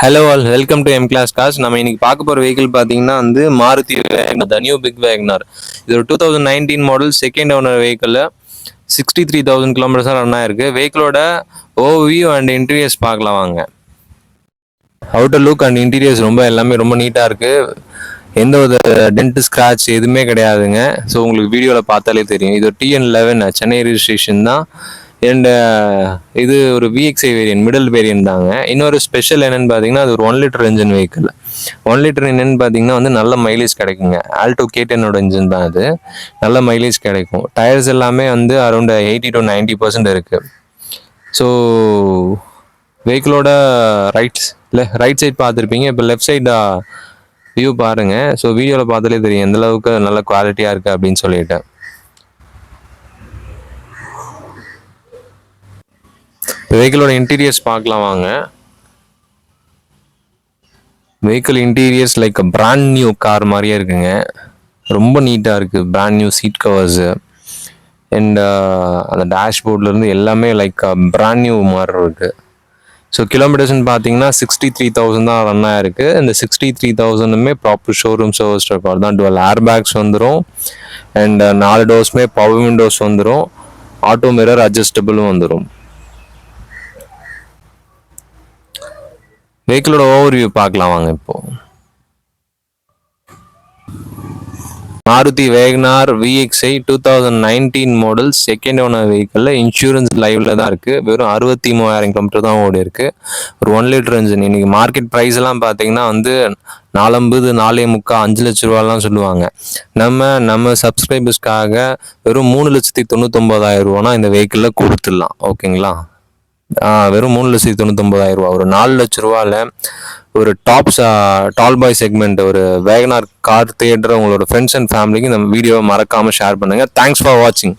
Hello all welcome to my class cause நம்ம இன்னைக்கு பார்க்க போகிற வெஹிக்கிள் பார்த்தீங்கன்னா வந்து Maruti the new big Wagon R இது ஒரு two thousand nineteen model second owner vehicle sixty three thousand கிலோமீட்டர்ஸாக run ஆயிருக்கு வெஹிக்கிளோட ஓவியூ அண்ட் இன்டீரியர்ஸ் பார்க்கலாம் வாங்க. அவுட்டர் லுக் அண்ட் இன்டீரியர்ஸ் ரொம்ப எல்லாமே ரொம்ப நீட்டாக இருக்குது எந்த ஒரு டென்ட் ஸ்க்ராட்ச் எதுவுமே கிடையாதுங்க. ஸோ உங்களுக்கு வீடியோவில் பார்த்தாலே தெரியும். இது டிஎன் லெவன் சென்னை ரிஜிஸ்ட்ரேஷன் தான். அண்ட் uh, இது ஒரு விஎக்ஸ்ஐ வேரியன்ட் மிடில் வேரியன்ட் தாங்க. இன்னொரு ஸ்பெஷல் என்னன்னு பார்த்தீங்கன்னா அது ஒரு one litre engine vehicle one litre என்னன்னு பார்த்தீங்கன்னா வந்து நல்ல மைலேஜ் கிடைக்குங்க. ஆல்டோ கேட்டனோட இன்ஜின் தான் அது. நல்ல மைலேஜ் கிடைக்கும். டயர்ஸ் எல்லாமே வந்து around eighty to ninety percent இருக்குது ஸோ வெஹிக்கிளோட ரைட்ஸ் இல்லை ரைட் சைட் பார்த்துருப்பீங்க. இப்போ லெஃப்ட் சைடாக வியூ பாருங்கள் ஸோ வீடியோவில் பார்த்தாலே தெரியும் எந்தளவுக்கு நல்ல குவாலிட்டியாக இருக்குது அப்படின்னு வெஹிக்கிளோட இன்டீரியர்ஸ் பார்க்கலாம் வாங்க. Vehicle interiors like brand new car மாதிரியே இருக்குங்க. ரொம்ப நீட்டாக இருக்குது brand new seat covers and அந்த டேஷ்போர்ட்லேருந்து எல்லாமே லைக் பிராண்ட் நியூ மாதிரி இருக்குது ஸோ கிலோமீட்டர்ஸ்னு பார்த்தீங்கன்னா சிக்ஸ்டி த்ரீ தௌசண்ட் தான் ரன் ஆயிருக்கு. இந்த சிக்ஸ்டி த்ரீ தௌசண்ட்மே ப்ராப்பர் ஷோரூம் சர்வீஸ் ரெக்கார்ட் தான். டுவெல் ஏர் பேக்ஸ் வந்துடும் அண்ட் நாலு டோர்ஸுமே பவர் விண்டோஸ் வந்துடும் ஆட்டோ மிரர் அட்ஜஸ்டபிளும் வந்துடும் வெஹிக்கிளோட ஓவர் வியூ பார்க்கலாம் வாங்க இப்போ. Maruti Wagon R VXI two thousand nineteen model second owner வெஹிக்கிளில் insurance லைவில் தான் இருக்குது வெறும் அறுபத்தி மூவாயிரம் கிலோமீட்டர் தான் ஓடி இருக்கு. ஒரு ஒன் லிட்டர் இன்ஜின் இன்றைக்கி மார்க்கெட் ப்ரைஸ்லாம் பார்த்தீங்கன்னா வந்து நாலம்பது நாலே முக்கா அஞ்சு லட்ச ரூபாலாம் சொல்லுவாங்க. நம்ம நம்ம சப்ஸ்கிரைபர்ஸ்க்காக வெறும் மூணு லட்சத்தி தொண்ணூத்தொம்பதாயிரம் ரூபானா இந்த வெஹிக்கிளில் கொடுத்துடலாம். ஓகேங்களா? வெறும் மூணு லட்சத்தி தொண்ணூத்தொம்பதாயிரம் ரூபா. ஒரு நாலு லட்ச ரூபால ஒரு டாப்ஸ் டால் பாய் செக்மெண்ட் ஒரு வேகனார் கார் தேடுற உங்களோட ஃப்ரெண்ட்ஸ் அண்ட் ஃபேமிலிக்கு இந்த வீடியோவை மறக்காமல் ஷேர் பண்ணுங்கள் தேங்க்ஸ் ஃபார் வாட்சிங்